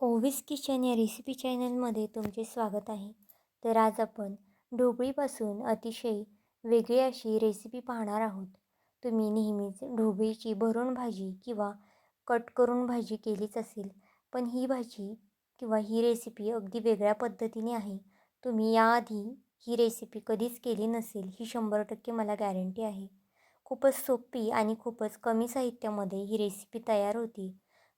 Ovis kitchen या recipe चॅनलमध्ये तुमचे स्वागत आहे. तर आज आपण ढोबळीपासून अतिशय वेगळी अशी रेसिपी पाहणार आहोत. तुम्ही नेहमीच ढोबळीची भरून भाजी किंवा कट करून भाजी केलीच असेल पण ही भाजी किंवा ही रेसिपी अगदी वेगळ्या पद्धतीने आहे. तुम्ही याआधी ही रेसिपी कधीच केली नसेल ही शंभर टक्के मला गॅरंटी आहे. खूपच सोपी आणि खूपच कमी साहित्यामध्ये ही रेसिपी तयार होती.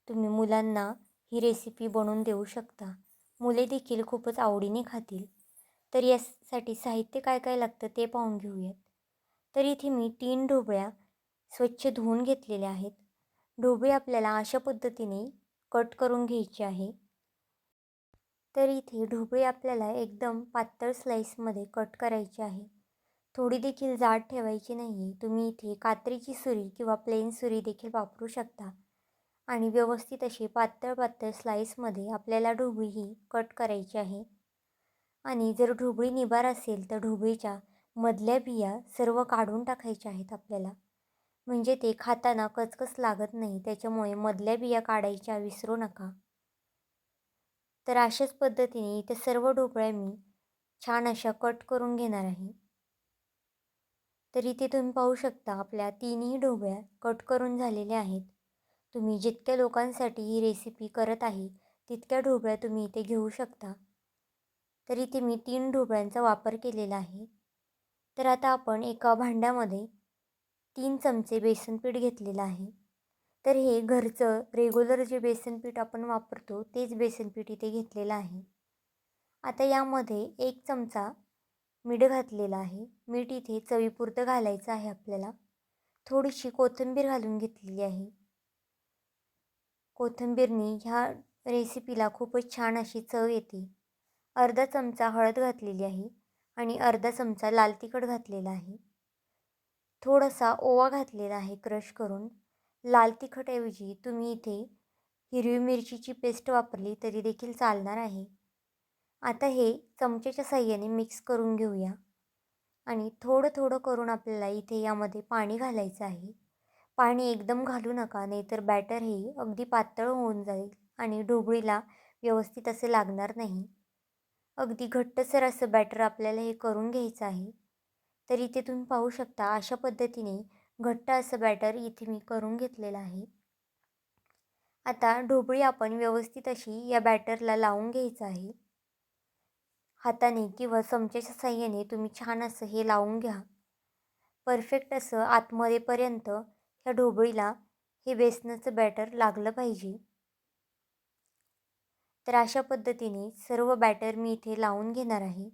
तुम्ही मुलांना ही रेसिपी बनवून देऊ शकता. मुले देखील खूपच आवडीने खातील. तर यासाठी साहित्य काय काय लागतं ते पाहून घेऊयात. तर इथे मी तीन ढोबळ्या स्वच्छ धुवून घेतलेल्या आहेत. ढोबळी आपल्याला अशा पद्धतीने कट करून घ्यायची आहे. तर इथे ढोबळी आपल्याला एकदम पातळ स्लाईसमध्ये कट करायची आहे. थोडी देखील जाड ठेवायची नाही तुम्ही इथे कात्रीची सुरी किंवा प्लेन सुरी देखील वापरू शकता. आणि व्यवस्थित अशी पातळ पातळ स्लाईसमध्ये आपल्याला ढोबळी ही कट करायची आहे. आणि जर ढोबळी निबार असेल तर ढोबळीच्या मधल्या बिया सर्व काढून टाकायच्या आहेत आपल्याला. म्हणजे ते खाताना कचकच लागत नाही त्याच्यामुळे मधल्या बिया काढायच्या विसरू नका. तर अशाच पद्धतीने इथे सर्व ढोबळ्या मी छान अशा कट करून घेणार आहे. तर इथे तुम्ही पाहू शकता आपल्या तीनही ढोबळ्या कट करून झालेल्या आहेत. तुम्ही जितक्या लोकांसाठी ही रेसिपी करत आहे तितक्या ढोबळ्या तुम्ही इथे घेऊ शकता. तर इथे मी तीन ढोबळ्यांचा वापर केलेला आहे. तर आता आपण एका भांड्यामध्ये तीन चमचे बेसन पीठ घेतलेलं आहे. तर हे घरचं रेग्युलर जे बेसन पीठ आपण वापरतो तेच बेसन पीठ इथे घेतलेलं आहे. आता यामध्ये एक चमचा मीठ घातलेलं आहे. मीठ इथे चवीपुरतं घालायचं आहे आपल्याला. थोडीशी कोथिंबीर घालून घेतलेली आहे. कोथिंबीरनी ह्या रेसिपीला खूपच छान अशी चव येते. अर्धा चमचा हळद घातलेली आहे आणि अर्धा चमचा लाल तिखट घातलेला आहे. थोडासा ओवा घातलेला आहे क्रश करून. लाल तिखटऐवजी तुम्ही इथे हिरवी मिरचीची पेस्ट वापरली तरी देखील चालणार आहे. आता हे चमच्याच्या साह्याने मिक्स करून घेऊया. आणि थोडं थोडं करून आपल्याला इथे यामध्ये पाणी घालायचं आहे. पाणी एकदम घालू नका नाहीतर बॅटर हे अगदी पातळ होऊन जाईल आणि ढोबळीला व्यवस्थित असे लागणार नाही. अगदी घट्टसर असं बॅटर आपल्याला हे करून घ्यायचं आहे. तर इथे तुम्ही पाहू शकता अशा पद्धतीने घट्ट असं बॅटर इथे मी करून घेतलेलं आहे. आता ढोबळी आपण व्यवस्थित अशी या बॅटरला लावून घ्यायचं आहे. हाताने किंवा चमच्याच्या साह्याने तुम्ही छान असं हे लावून घ्या. परफेक्ट असं आतमध्येपर्यंत ह्या ढोबळीला हे बेसनाचं बॅटर लागलं पाहिजे. तर अशा पद्धतीने सर्व बॅटर मी इथे लावून घेणार आहे.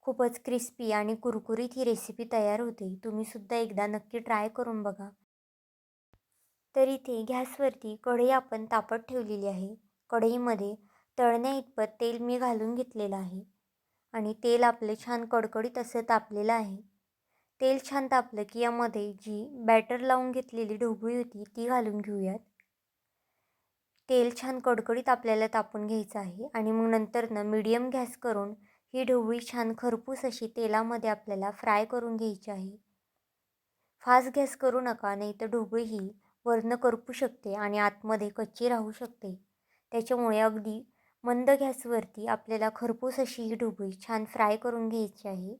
खूपच क्रिस्पी आणि कुरकुरीत ही रेसिपी तयार होते. तुम्हीसुद्धा एकदा नक्की ट्राय करून बघा. तर इथे गॅसवरती कढई आपण तापत ठेवलेली आहे. कढईमध्ये तळण्या इतपत तेल मी घालून घेतलेलं आहे. आणि तेल आपलं छान कडकडीत असं तापलेलं आहे. तेल छान तापलं की यामध्ये जी बॅटर लावून घेतलेली ढोबळी होती ती घालून घेऊयात. तेल छान कडकडीत आपल्याला तापून घ्यायचं आहे आणि मग नंतरनं मीडियम गॅस करून ही ढोबळी छान खरपूस अशी तेलामध्ये आपल्याला फ्राय करून घ्यायची आहे. फास्ट गॅस करू नका नाही तर ढोबळी ही वर्ण करपू शकते आणि आतमध्ये कच्ची राहू शकते. त्याच्यामुळे अगदी मंद गॅसवरती आपल्याला खरपूस अशी ही ढोबळी छान फ्राय करून घ्यायची आहे.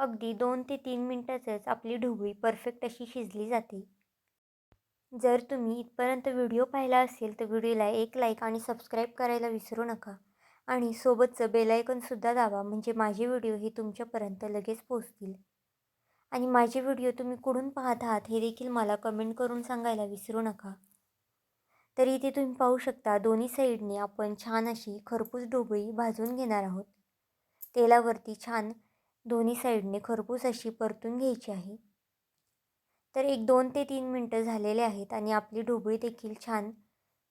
अगदी दोन ते तीन मिनटातच आपली ढोबळी परफेक्ट अशी शिजली जाते. जर तुम्ही इथपर्यंत व्हिडिओ पाहिला असेल तर व्हिडिओला एक लाईक आणि सबस्क्राईब करायला विसरू नका. आणि सोबतचं बेलायकनसुद्धा दाबा म्हणजे माझे व्हिडिओ हे तुमच्यापर्यंत लगेच पोचतील आणि माझे व्हिडिओ तुम्ही कुठून पाहत आहात हे देखील मला कमेंट करून सांगायला विसरू नका. तर इथे तुम्ही पाहू शकता दोन्ही साईडने आपण छान अशी खरपूस ढोबळी भाजून घेणार आहोत. तेलावरती छान दोन्ही साईडने खरपूस अशी परतून घ्यायची आहे. तर एक दोन ते तीन मिनटं झालेले आहेत आणि आपली ढोबळी देखील छान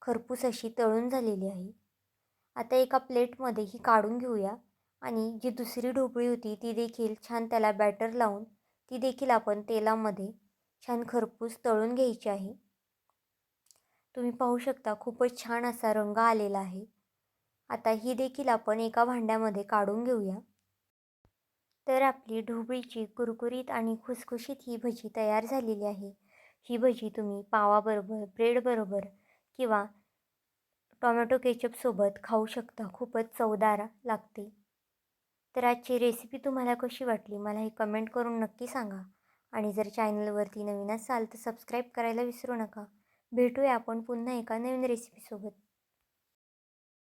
खरपूस अशी तळून झालेली आहे. आता एका प्लेटमध्ये ही काढून घेऊया आणि जी दुसरी ढोबळी होती ती देखील छान त्याला बॅटर लावून ती देखील आपण तेलामध्ये छान खरपूस तळून घ्यायची आहे. तुम्ही पाहू शकता खूपच छान असा रंग आलेला आहे. आता ही देखील आपण एका भांड्यामध्ये काढून घेऊया. तर आपली ढोबळीची कुरकुरीत आणि खुसखुशीत ही भजी तयार झालेली आहे. ही भजी तुम्ही पावाबरोबर ब्रेडबरोबर किंवा टोमॅटो केचपसोबत खाऊ शकता. खूपच चवदार लागते. तर आजची रेसिपी तुम्हाला कशी वाटली? मला हे कमेंट करून नक्की सांगा. आणि जर चॅनलवरती नवीन असाल तर सबस्क्राईब करायला विसरू नका. भेटूया आपण पुन्हा एका नवीन रेसिपीसोबत.